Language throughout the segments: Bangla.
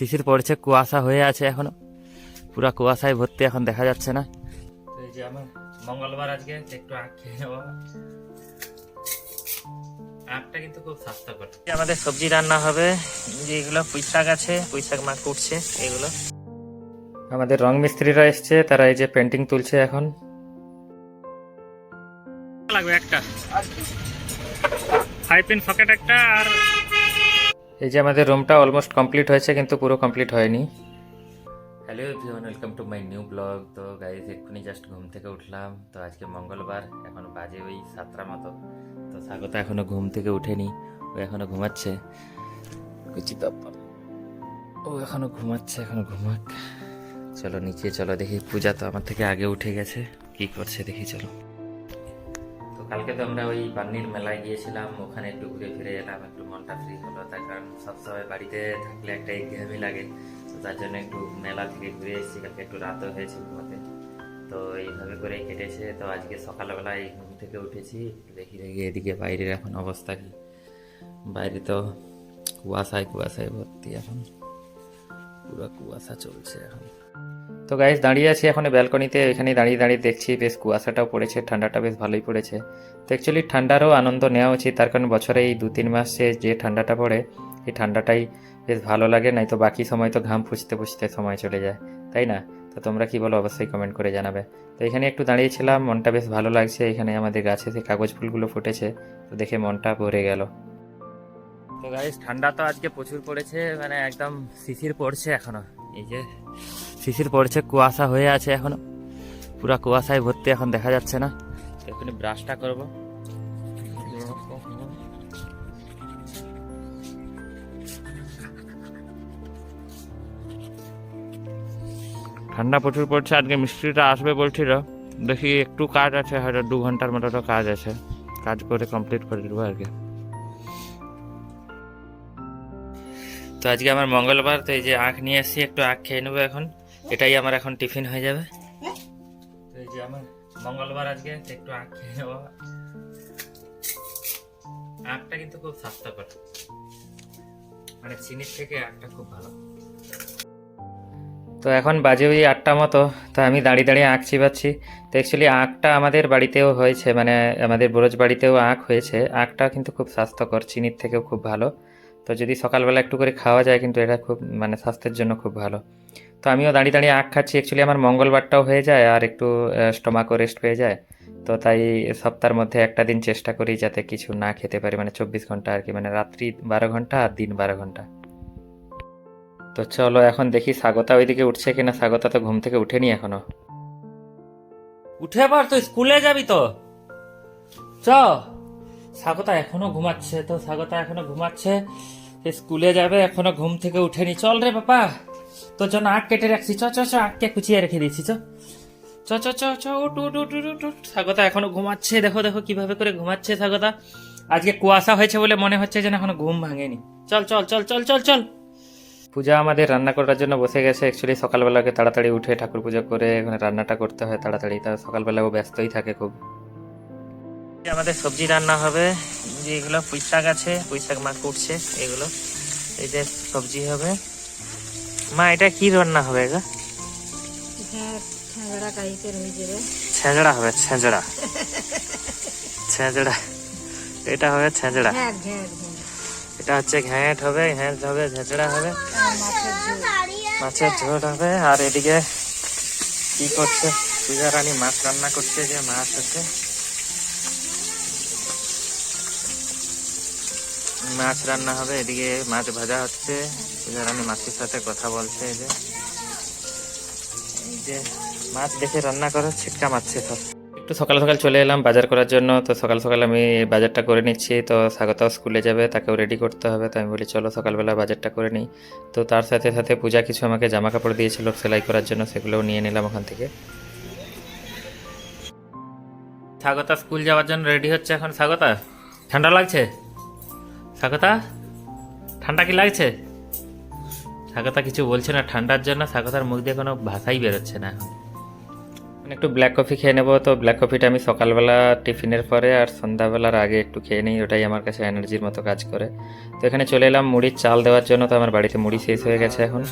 শিশির পড়ছে কুয়াশা হয়ে আছে এখনও। পুরা কুয়াশায় ভর্তি এখন দেখা যাচ্ছে না। এই যে আমার মঙ্গলবার আজকে একটু আখ খেয়ে নেব। আখটা কিন্তু খুব স্বাস্থ্যকর। আমাদের সবজি রান্না হবে যে এগুলো পুঁই আছে পুঁই শাক মা কুটছে এগুলো। আমাদের রং মিস্ত্রিরা এসছে তারা এই যে পেন্টিং তুলছে এখন। লাগবে একটা। ফাইভ পিন সকেট একটা আর এই যে আমাদের রুমটা অলমোস্ট কমপ্লিট হয়েছে, কিন্তু পুরো কমপ্লিট হয়নি। Hello everyone welcome to my new vlog তো গাইজ এক্ষুনি জাস্ট ঘুম থেকে উঠলাম। তো আজকে মঙ্গলবার, এখন বাজে ওই সাতটা মতো। তো স্বাগত, এখনও ঘুম থেকে উঠেনি। ও এখনও ঘুমাচ্ছে। ও এখনও ঘুমাচ্ছে, এখনও ঘুমাক। চলো নিচে, চলো দেখি, পূজা তো আমার থেকে আগে উঠে গেছে। কি করছে দেখি, চলো। কালকে তো আমরা ওই পান্নির মেলায় গিয়েছিলাম, ওখানে একটু ঘুরে ফিরে এলাম, একটু মনটা ফ্রি হলো। তার কারণ সবসময় বাড়িতে থাকলে একটা একঘেয়েমি লাগে, তো তার জন্য একটু মেলা থেকে ঘুরে এসেছি। কালকে একটু রাতও হয়েছে ঘুমাতে। তো এইভাবে করে কেটেছে। তো আজকে সকালবেলা এই ঘুম থেকে উঠেছি, দেখি দেখি এদিকে বাইরের এখন অবস্থা কি। বাইরে তো কুয়াশায় কুয়াশায় ভর্তি এখন। পুরো কুয়াশা চলছে এখন। তো গাইজ দাঁড়িয়ে আছি এখন ব্যালকনিতে এখানে দাঁড়িয়ে দাঁড়িয়ে দেখছি, বেশ কুয়াশাটাও পড়েছে, ঠান্ডাটা বেশ ভালোই পড়েছে। তো অ্যাকচুয়ালি ঠান্ডারও আনন্দ নেওয়া উচিত, তার কারণ বছরে এই দু তিন মাসে যে ঠান্ডাটা পড়ে, এই ঠান্ডাটাই বেশ ভালো লাগে নাই তো বাকি সময় তো ঘাম ফুচতে ফুচতে সময় চলে যায়, তাই না? তো তোমরা কি বলো, অবশ্যই কমেন্ট করে জানাবে। তো এখানে একটু দাঁড়িয়েছিলাম, মনটা বেশ ভালো লাগছে, এখানে আমাদের গাছে যে কাগজ ফুলগুলো ফুটেছে, তো দেখে মনটা ভরে গেল। তো গাইস ঠান্ডা তো আজকে প্রচুর পড়েছে মানে একদম শিশির পড়ছে এখনও। এই যে শিশির পড়ছে, কুয়াশা হয়ে আছে এখনও। পুরা কুয়াশায় ভর্তি এখন দেখা যাচ্ছে না। তো এখানে ব্রাশটা করব। ঠান্ডা প্রচুর পড়ছে, আজকে মিস্ত্রিটা আসবে বলছিল। দেখি একটু কাজ আছে, হয়তো দু ঘণ্টার মতো কাজ আছে। কাজ করে কমপ্লিট করে দেবো আর কি। তো আজকে আমার মঙ্গলবার, তো এই যে আখ নিয়ে এসেছি একটু আখ খেয়ে নেব এখন। এটাই আমার এখন টিফিন হয়ে যাবে। তো এই যে আমার মঙ্গলবার আজকে একটু আখ খেয়ে নেব। আখটা কিন্তু খুব স্বাস্থ্যকর। মানে চিনির থেকে আখটা খুব ভালো। তো এখন বাজে ওই আটটা মতো, তো আমি দাঁড়িয়ে দাঁড়িয়ে আঁক চিবাচ্ছি। তো অ্যাকচুয়ালি আঁকটা আমাদের বাড়িতেও হয়েছে মানে আমাদের বরজ বাড়িতেও আঁক হয়েছে। আঁকটা কিন্তু খুব স্বাস্থ্যকর, চিনির থেকেও খুব ভালো। তো যদি সকালবেলা একটু করে খাওয়া যায় কিন্তু এটা খুব মানে স্বাস্থ্যের জন্য খুব ভালো। তো আমিও দাঁড়িয়ে দাঁড়িয়ে আঁক খাচ্ছি। অ্যাকচুয়ালি আমার মঙ্গলবারটাও হয়ে যায় আর একটু স্টমাকও রেস্ট পেয়ে যায়। তো তাই সপ্তাহের মধ্যে একটা দিন চেষ্টা করি যাতে কিছু না খেতে পারি। মানে চব্বিশ ঘণ্টা আর কি মানে রাত্রি বারো ঘণ্টা আর দিন বারো ঘণ্টা। তো চলো এখন দেখি স্বাগতা ওইদিকে উঠছে কিনা। স্বাগতা তো ঘুম থেকে উঠেনি এখনও। উঠে আবার তুই স্কুলে যাবি তো? চ। স্বাগতা এখনও ঘুমাচ্ছে তো স্বাগতা এখনও ঘুমাচ্ছে। স্কুলে যাবে এখনও ঘুম থেকে উঠেনি চল রে বাবা তোর জন্য আখ কেটে রাখছি। চ চ চ আখকে কুচিয়ে রেখে দিয়েছি চ। চ চ চ চ উঠ উঠ উঠ, উঠ উঠ স্বাগতা এখনও ঘুমাচ্ছে দেখো দেখো কীভাবে করে ঘুমাচ্ছে স্বাগতা আজকে কুয়াশা হয়েছে বলে মনে হচ্ছে যেন এখনও ঘুম ভাঙেনি। চল চল চল চল চল চল। পূজা আমাদের রান্না করার জন্য বসে গেছে। অ্যাকচুয়ালি সকালবেলাকে তাড়াতাড়ি উঠে ঠাকুর পুজো করে এখানে রান্নাটা করতে হয় তাড়াতাড়ি। তা সকালবেলা ও ব্যস্তই থাকে খুব। আমাদের সবজি রান্না হবে যে এগুলো পুঁই শাক আছে পুঁই শাক মা কুটছে এগুলো। এই যে সবজি হবে। মা এটা কি রান্না হবে গা? হয়ে ছেঁচড়া হবে ছেঁচড়া। ছেঁচড়া। এটা হবে ছেঁচড়া। ঘ্যাট। এটা হচ্ছে ঘ্যাঁট হবে ঘ্যাঁট হবে ছেঁচড়া হবে। আর মাছের ঝোল। মাছের ঝোল হবে। আর এদিকে কি করছে? পূজা রানী মাছ রান্না করছে যে মাছ হচ্ছে। মাছ রান্না হবে এদিকে মাছ ভাজা হচ্ছে। পূজা রানী মাছের সাথে কথা বলছে এই যে। এই যে মাছ দেখে রান্না করো ছিটকা মারছে সব। একটু সকাল সকাল চলে এলাম বাজার করার জন্য তো সকাল সকাল আমি বাজারটা করে নিচ্ছি তো স্বাগতাও স্কুলে যাবে তাকেও রেডি করতে হবে তো আমি বলি চলো সকালবেলা বাজারটা করে নিই। তো তার সাথে সাথে পূজা কিছু আমাকে জামা কাপড় দিয়েছিল সেলাই করার জন্য সেগুলোও নিয়ে নিলাম ওখান থেকে। স্বাগতা স্কুল যাওয়ার জন্য রেডি হচ্ছে এখন স্বাগতা? ঠান্ডা লাগছে? স্বাগতা ঠান্ডা কি লাগছে? স্বাগতা কিছু বলছে না, ঠান্ডার জন্য স্বাগতার মুখ দিয়ে কোনো ভাষাই বেরোচ্ছে না। এখন একটু ব্ল্যাক কফি খেয়ে নেব তো ব্ল্যাক কফিটা আমি সকালবেলা টিফিনের পরে আর সন্ধ্যাবেলার আগে একটু খেয়ে নিই, ওটাই আমার কাছে এনার্জির মতো কাজ করে। তো এখানে চলে এলাম মুড়ির চাল দেওয়ার জন্য, তো আমার বাড়িতে মুড়ি শেষ হয়ে গেছে এখন।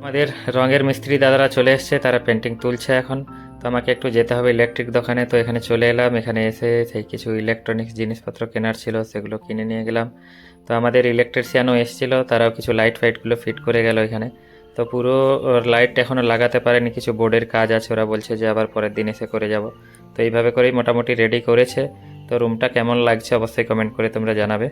আমাদের রঙের মিস্ত্রি দাদারা চলে এসছে, তারা পেন্টিং তুলছে এখন। আমাকে একটু যেতে হবে ইলেকট্রিক দোকানে, তো এখানে চলে এলাম। এখানে এসে সেই কিছু ইলেকট্রনিক্স জিনিসপত্র কেনার ছিল, সেগুলো কিনে নিয়ে গেলাম। তো আমাদের ইলেকট্রিশিয়ানও এসেছিল, তারাও কিছু লাইট ফাইটগুলো ফিট করে গেল এখানে। তো পুরো লাইট এখনও লাগাতে পারেনি, কিছু বোর্ডের কাজ আছে, ওরা বলছে যে আবার পরের দিন এসে করে যাব। তো এইভাবে করেই মোটামুটি রেডি করেছে। তো রুমটা কেমন লাগছে অবশ্যই কমেন্ট করে তোমরা জানাবে।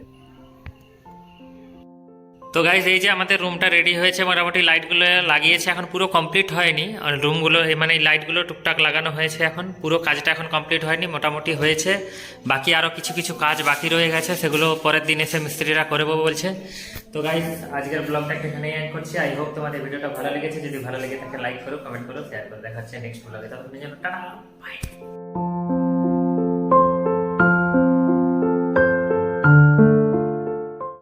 তো গাইজ এই যে আমাদের রুমটা রেডি হয়েছে, মোটামুটি লাইটগুলো লাগিয়েছে, এখন পুরো কমপ্লিট হয়নি। রুমগুলো মানে লাইটগুলো টুকটাক লাগানো হয়েছে এখন। পুরো কাজটা এখন কমপ্লিট হয়নি, মোটামুটি হয়েছে। বাকি আরও কিছু কিছু কাজ বাকি রয়ে গেছে, সেগুলো পরের দিন এসে মিস্ত্রিরা করে বলছে। তো গাইজ আজকের ব্লগটাকে এখানে এন্ড করছি। আই হোপ তোমাদের ভিডিওটা ভালো লেগেছে। যদি ভালো লেগে থাকে লাইক করো কমেন্ট করো শেয়ার করো। দেখা হচ্ছে নেক্সট ব্লগে ততক্ষণের জন্য টাটা বাই